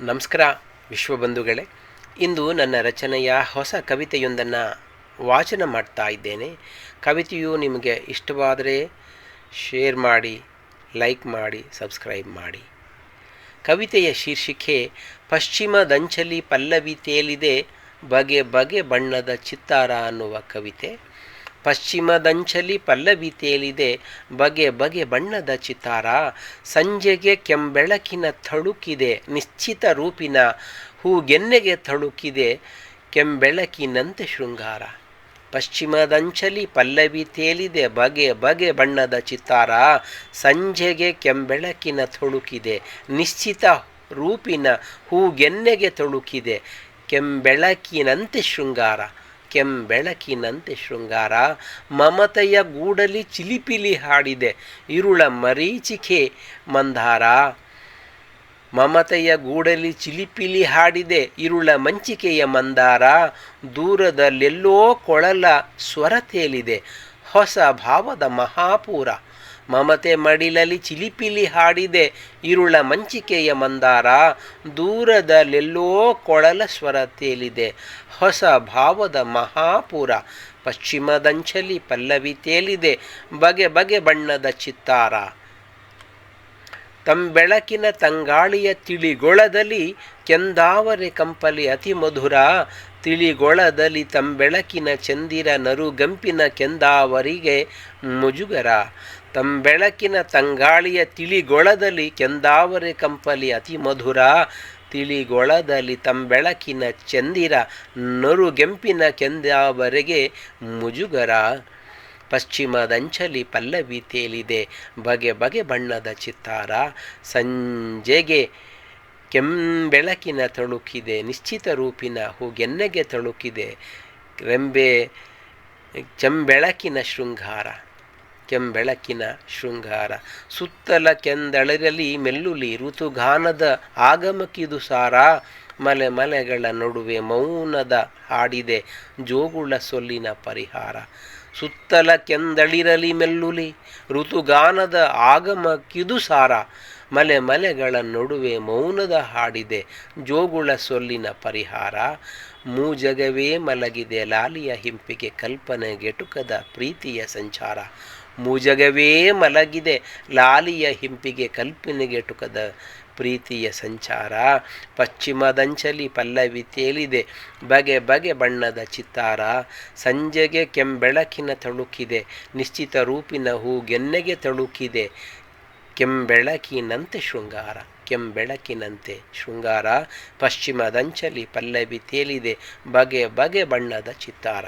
ನಮಸ್ಕಾರ ವಿಶ್ವಬಂಧುಗಳೇ ಇಂದು ನನ್ನ ರಚನೆಯ ಹೊಸ ಕವಿತೆಯೊಂದನ್ನು ವಾಚನ ಮಾಡ್ತಾ ಇದ್ದೇನೆ. ಕವಿತೆಯು ನಿಮಗೆ ಇಷ್ಟವಾದರೆ ಶೇರ್ ಮಾಡಿ, ಲೈಕ್ ಮಾಡಿ, ಸಬ್ಸ್ಕ್ರೈಬ್ ಮಾಡಿ. ಕವಿತೆಯ ಶೀರ್ಷಿಕೆ ಪಶ್ಚಿಮದಂಚಲಿ ಪಲ್ಲವಿ ತೇಲಿದೆ, ಬಗೆ ಬಗೆ ಬಣ್ಣದ ಚಿತ್ತಾರ ಅನ್ನುವ ಕವಿತೆ. ಪಶ್ಚಿಮದಂಚಲಿ ಪಲ್ಲವಿ ತೇಲಿದೆ, ಬಗೆ ಬಗೆ ಬಣ್ಣದ ಚಿತಾರ. ಸಂಜೆಗೆ ಕೆಂಬೆಳಕಿನ ಥಳುಕಿದೆ, ನಿಶ್ಚಿತ ರೂಪಿನ ಹೂಗೆನ್ನೆಗೆ ಥಳುಕಿದೆ, ಕೆಂಬೆಳಕಿನಂತೆ ಶೃಂಗಾರ. ಪಶ್ಚಿಮದಂಚಲಿ ಪಲ್ಲವಿ ತೇಲಿದೆ, ಬಗೆ ಬಗೆ ಬಣ್ಣದ ಚಿತಾರ. ಸಂಜೆಗೆ ಕೆಂಬೆಳಕಿನ ಥಳುಕಿದೆ, ನಿಶ್ಚಿತ ರೂಪಿನ ಹೂಗೆನ್ನೆಗೆ ತೊಳುಕಿದೆ ಕೆಂಬೆಳಕಿನಂತೆ ಶೃಂಗಾರ. ಕೆಂಬೆಳಕಿನಂತೆ ಶೃಂಗಾರ, ಮಮತೆಯ ಗೂಡಲಿ ಚಿಲಿಪಿಲಿ ಹಾಡಿದೆ ಇರುಳ ಮರೀಚಿಕೆ ಮಂದಾರ ಮಮತೆಯ ಗೂಡಲಿ ಚಿಲಿಪಿಲಿ ಹಾಡಿದೆ ಇರುಳ ಮಂಚಿಕೆಯ ಮಂದಾರ ದೂರದಲ್ಲೆಲ್ಲೋ ಕೊಳಲ ಸ್ವರ ತೇಲಿದೆ. ಹೊಸ ಭಾವದ ಮಹಾಪೂರ. ಮಮತೆ ಮಡಿಲಲಿ ಚಿಲಿಪಿಲಿ ಹಾಡಿದೆ ಇರುಳ ಮಂಚಿಕೆಯ ಮಂದಾರ. ದೂರದಲ್ಲೆಲ್ಲೋ ಕೊಳಲ ಸ್ವರ ತೇಲಿದೆ. ಹೊಸ ಭಾವದ ಮಹಾಪೂರ. ಪಶ್ಚಿಮದಂಚಲಿ ಪಲ್ಲವಿ ತೇಲಿದೆ. ಬಗೆ ಬಗೆ ಬಣ್ಣದ ಚಿತ್ತಾರ. ತಂಬೆಳಕಿನ ತಂಗಾಳಿಯ ತಿಳಿಗೊಳದಲ್ಲಿ ಕೆಂದಾವರೆ ಕಂಪಲಿ ಅತಿ ಮಧುರ ತಿಳಿಗೊಳದಲ್ಲಿ ತಂಬೆಳಕಿನ ಚಂದಿರ ನರುಗಂಪಿನ ಕೆಂದಾವರಿಗೆ ಮುಜುಗರ. ತಂಬೆಳಕಿನ ತಂಗಾಳಿಯ ತಿಳಿಗೊಳದಲ್ಲಿ ಕೆಂದಾವರೆ ಕಂಪಲಿ ಅತಿ ಮಧುರ. ತಿಳಿಗೊಳದಲ್ಲಿ ತಂಬೆಳಕಿನ ಚಂದಿರ ನರುಗೆಂಪಿನ ಕೆಂದಾವರೆಗೆ ಮುಜುಗರ. ಪಶ್ಚಿಮದಂಚಲಿ ಪಲ್ಲವಿ ತೇಲಿದೆ ಬಗೆ ಬಗೆ ಬಣ್ಣದ ಚಿತ್ತಾರ. ಸಂಜೆಗೆ ಕೆಂಬೆಳಕಿನ ತಳುಕಿದೆ, ನಿಶ್ಚಿತ ರೂಪಿನ ಹೂಗೆನ್ನೆಗೆ ತಳುಕಿದೆ ರೆಂಬೆ ಚೆಂಬೆಳಕಿನ ಶೃಂಗಾರ, ಕೆಂಬೆಳಕಿನ ಶೃಂಗಾರ. ಸುತ್ತಲ ಕೆಂದಳಿರಲಿ ಮೆಲ್ಲುಲಿ ಋತುಗಾನದ ಆಗಮಕಿದು ಸಾರ. ಮಲೆ ಮಲೆಗಳ ನಡುವೆ ಮೌನದ ಹಾಡಿದೆ ಜೋಗುಳ ಸೊಲ್ಲಿನ ಪರಿಹಾರ. ಸುತ್ತಲ ಕೆಂದಳಿರಲಿ ಮೆಲ್ಲುಲಿ ಋತುಗಾನದ ಆಗಮಕ್ಕಿದು ಸಾರ. ಮಲೆ ಮಲೆಗಳ ನಡುವೆ ಮೌನದ ಹಾಡಿದೆ ಜೋಗುಳ ಸೊಲ್ಲಿನ ಪರಿಹಾರ. ಮೂಜಗವೇ ಮಲಗಿದೆ ಲಾಲಿಯ ಹಿಂಪಿಗೆ ಕಲ್ಪನೆಗೆಟುಕದ ಪ್ರೀತಿಯ ಸಂಚಾರ. ಮೂಜಗವೇ ಮಲಗಿದೆ ಲಾಲಿಯ ಹಿಂಪಿಗೆ ಕಲ್ಪನೆಗೆಟುಕದ ಪ್ರೀತಿಯ ಸಂಚಾರ. ಪಶ್ಚಿಮದಂಚಲಿ ಪಲ್ಲವಿ ತೇಲಿದೆ ಬಗೆ ಬಗೆ ಬಣ್ಣದ ಚಿತ್ತಾರ. ಸಂಜೆಗೆ ಕೆಂಬೆಳಕಿನ ತಳುಕಿದೆ ನಿಶ್ಚಿತ ರೂಪಿನ ಹೂಗೆನ್ನೆಗೆ ತಳುಕಿದೆ. ಕೆಂಬೆಳಕಿನಂತೆ ಶೃಂಗಾರ ಕೆಂಬೆಳಕಿನಂತೆ ಶೃಂಗಾರ ಪಶ್ಚಿಮದಂಚಲಿ ಪಲ್ಲವಿ ತೇಲಿದೆ ಬಗೆ ಬಗೆ ಬಣ್ಣದ ಚಿತ್ತಾರ.